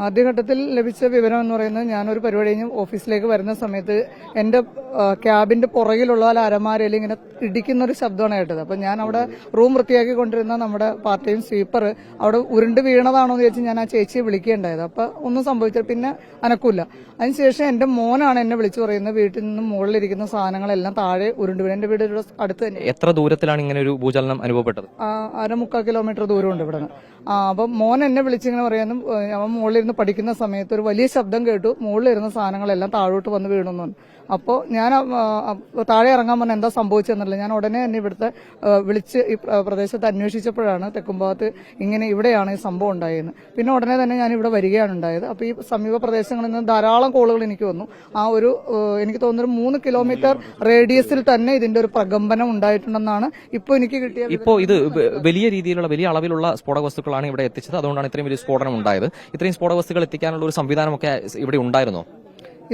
ആദ്യഘട്ടത്തിൽ ലഭിച്ച വിവരം എന്ന് പറയുന്നത് ഞാനൊരു പരിപാടി കഴിഞ്ഞ് ഓഫീസിലേക്ക് വരുന്ന സമയത്ത് എന്റെ ക്യാബിന്റെ പുറകിലുള്ള അലമാരയിൽ ഇങ്ങനെ ഇടിക്കുന്ന ഒരു ശബ്ദമാണ് കേട്ടത്. അപ്പൊ ഞാൻ അവിടെ റൂം വൃത്തിയാക്കി കൊണ്ടിരുന്ന നമ്മുടെ പാർട്ടിയും സ്വീപ്പർ അവിടെ ഉരുണ്ട് വീണതാണോ എന്ന് ചോദിച്ച് ഞാൻ ആ ചേച്ചിയെ വിളിക്കേണ്ടായത് അപ്പൊ ഒന്നും സംഭവിച്ചില്ല. പിന്നെ അനക്കൂല. അതിനുശേഷം എന്റെ മോനാണ് എന്നെ വിളിച്ചു പറയുന്നത്. വീട്ടിൽ നിന്നും മുകളിലിരിക്കുന്ന സാധനങ്ങളെല്ലാം താഴെ ഉരുണ്ട് വീണ്. എന്റെ വീട് അടുത്ത് തന്നെ. എത്ര ദൂരത്തിലാണ് ഇങ്ങനെ ഒരു ഭൂചലനം അനുഭവപ്പെട്ടത്? ആ, അരമുക്കാൽ കിലോമീറ്റർ ദൂരമുണ്ട് ഇവിടെ നിന്ന് ആ അപ്പം മോൻ എന്നെ വിളിച്ചിങ്ങനെ പറയാനും ഏഹ്, അവൻ മുകളിലിരുന്ന് പഠിക്കുന്ന സമയത്ത് ഒരു വലിയ ശബ്ദം കേട്ടു. മുകളിലിരുന്ന സാധനങ്ങളെല്ലാം താഴോട്ട് വന്ന് വീണു. അപ്പോൾ ഞാൻ താഴെ ഇറങ്ങാൻ പറഞ്ഞ എന്താ സംഭവിച്ചെന്നല്ല ഞാൻ ഉടനെ തന്നെ ഇവിടുത്തെ വിളിച്ച് ഈ പ്ര- പ്രദേശത്ത് അന്വേഷിച്ചപ്പോഴാണ് തെക്കുംഭാഗത്ത് ഇങ്ങനെ ഇവിടെയാണ് ഈ സംഭവം ഉണ്ടായതെന്ന് പിന്നെ ഉടനെ തന്നെ ഞാൻ ഇവിടെ വരികയാണ് ഉണ്ടായത്. അപ്പോൾ ഈ സമീപ പ്രദേശങ്ങളിൽ നിന്ന് ധാരാളം കോളുകൾ എനിക്ക് വന്നു. ആ ഒരു എനിക്ക് തോന്നുന്നൊരു മൂന്ന് കിലോമീറ്റർ റേഡിയസിൽ തന്നെ ഇതിന്റെ ഒരു പ്രകമ്പനം ഉണ്ടായിട്ടുണ്ടെന്നാണ് ഇപ്പോൾ എനിക്ക് കിട്ടിയ ഇപ്പോൾ ഇത് വലിയ രീതിയിലുള്ള വലിയ അളവിലുള്ള സ്ഫോടക വസ്തുക്കളാണ് ഇവിടെ എത്തിച്ചത്. അതുകൊണ്ടാണ് ഇത്രയും വലിയ സ്ഫോടനം ഉണ്ടായത്. ഇത്രയും സ്ഫോടക വസ്തുക്കൾ എത്തിക്കാനുള്ള ഒരു സംവിധാനമൊക്കെ ഇവിടെ ഉണ്ടായിരുന്നോ?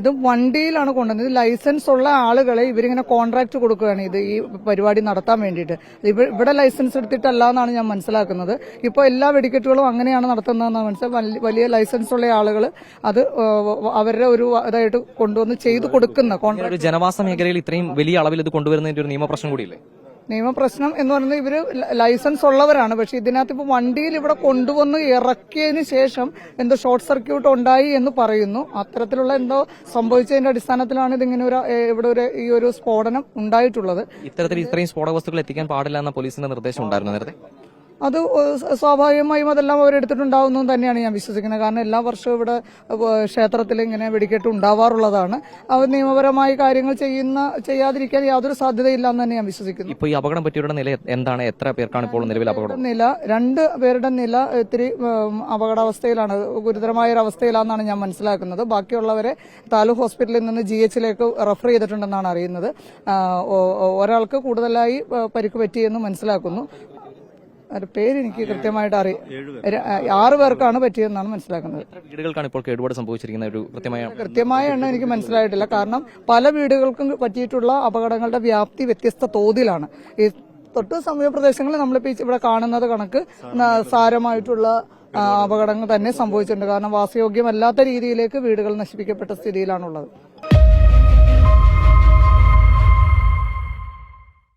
ഇത് വണ്ടിയിലാണ് കൊണ്ടുവന്നത്. ലൈസൻസ് ഉള്ള ആളുകളെ ഇവരിങ്ങനെ കോൺട്രാക്ട് കൊടുക്കുകയാണ് ഇത് ഈ പരിപാടി നടത്താൻ വേണ്ടിയിട്ട്. ഇവിടെ ലൈസൻസ് എടുത്തിട്ടല്ല എന്നാണ് ഞാൻ മനസ്സിലാക്കുന്നത്. ഇപ്പോൾ എല്ലാ വെടിക്കെട്ടുകളും അങ്ങനെയാണ് നടത്തുന്നതെന്നാണ് മനസ്സിലായി വലിയ ലൈസൻസ് ഉള്ള ആളുകൾ അത് അവരുടെ ഒരു ഇതായിട്ട് കൊണ്ടുവന്ന് ചെയ്തു കൊടുക്കുന്ന കോൺട്രാക്ട് ജനവാസ മേഖലയിൽ ഇത്രയും വലിയ അളവിൽ ഇത് കൊണ്ടുവരുന്നതിന്റെ ഒരു നിയമപ്രശ്നം കൂടിയില്ലേ? നിയമപ്രശ്നം എന്ന് പറയുന്നത് ഇവർ ലൈസൻസ് ഉള്ളവരാണ്. പക്ഷെ ഇതിനകത്ത് ഇപ്പൊ വണ്ടിയിൽ ഇവിടെ കൊണ്ടുവന്ന് ഇറക്കിയതിന് ശേഷം എന്തോ ഷോർട്ട് സർക്യൂട്ട് ഉണ്ടായി എന്ന് പറയുന്നു. അത്തരത്തിലുള്ള എന്തോ സംഭവിച്ചതിന്റെ അടിസ്ഥാനത്തിലാണ് ഇതിങ്ങനെ ഒരു ഇവിടെ ഒരു ഈ ഒരു സ്ഫോടനം ഉണ്ടായിട്ടുള്ളത്. ഇത്തരത്തിൽ ഇത്രയും സ്ഫോടക വസ്തുക്കൾ എത്തിക്കാൻ പാടില്ല എന്ന പോലീസിന്റെ നിർദ്ദേശം ഉണ്ടായിരുന്നു നേരത്തെ? അത് സ്വാഭാവികമായും അതെല്ലാം അവരെടുത്തിട്ടുണ്ടാവുന്നു തന്നെയാണ് ഞാൻ വിശ്വസിക്കുന്നത്. കാരണം എല്ലാ വർഷവും ഇവിടെ ക്ഷേത്രത്തിൽ ഇങ്ങനെ വെടിക്കെട്ട് ഉണ്ടാവാറുള്ളതാണ്. അവർ നിയമപരമായ കാര്യങ്ങൾ ചെയ്യുന്ന ചെയ്യാതിരിക്കാൻ യാതൊരു സാധ്യതയില്ല എന്ന് തന്നെ ഞാൻ വിശ്വസിക്കുന്നു. ഇപ്പോൾ ഈ അപകടം പറ്റിയവരുടെ നില എന്താണ്? എത്ര പേർക്കാണ് ഇപ്പോൾ നിലവിൽ അപകടം? നില രണ്ട് പേരുടെ നില ഇത്തിരി അപകടാവസ്ഥയിലാണ് ഗുരുതരമായ ഒരു അവസ്ഥയിലാണെന്നാണ് ഞാൻ മനസ്സിലാക്കുന്നത്. ബാക്കിയുള്ളവരെ താലൂക്ക് ഹോസ്പിറ്റലിൽ നിന്ന് ജി എച്ചിലേക്ക് റെഫർ ചെയ്തിട്ടുണ്ടെന്നാണ് അറിയുന്നത്. ഒരാൾക്ക് കൂടുതലായി പരിക്ക് പറ്റിയെന്ന് മനസ്സിലാക്കുന്നു. അവരുടെ പേര് എനിക്ക് കൃത്യമായിട്ട് അറിയാം. ആറ് പേർക്കാണ് പറ്റിയതെന്നാണ് മനസ്സിലാക്കുന്നത്. വീടുകൾക്കാണ് ഇപ്പോൾ കേടുപാട് സംഭവിച്ചിരിക്കുന്ന ഒരു കൃത്യമായ കൃത്യമായ എണ്ണം എനിക്ക് മനസ്സിലായിട്ടില്ല. കാരണം പല വീടുകൾക്കും പറ്റിയിട്ടുള്ള അപകടങ്ങളുടെ വ്യാപ്തി വ്യത്യസ്ത തോതിലാണ്. ഈ തൊട്ട് സമീപ പ്രദേശങ്ങളിൽ നമ്മളിപ്പോൾ ഇവിടെ കാണുന്നത് കണക്ക് സാരമായിട്ടുള്ള അപകടങ്ങൾ തന്നെ സംഭവിച്ചിട്ടുണ്ട്. കാരണം വാസയോഗ്യമല്ലാത്ത രീതിയിലേക്ക് വീടുകൾ നശിപ്പിക്കപ്പെട്ട സ്ഥിതിയിലാണുള്ളത്.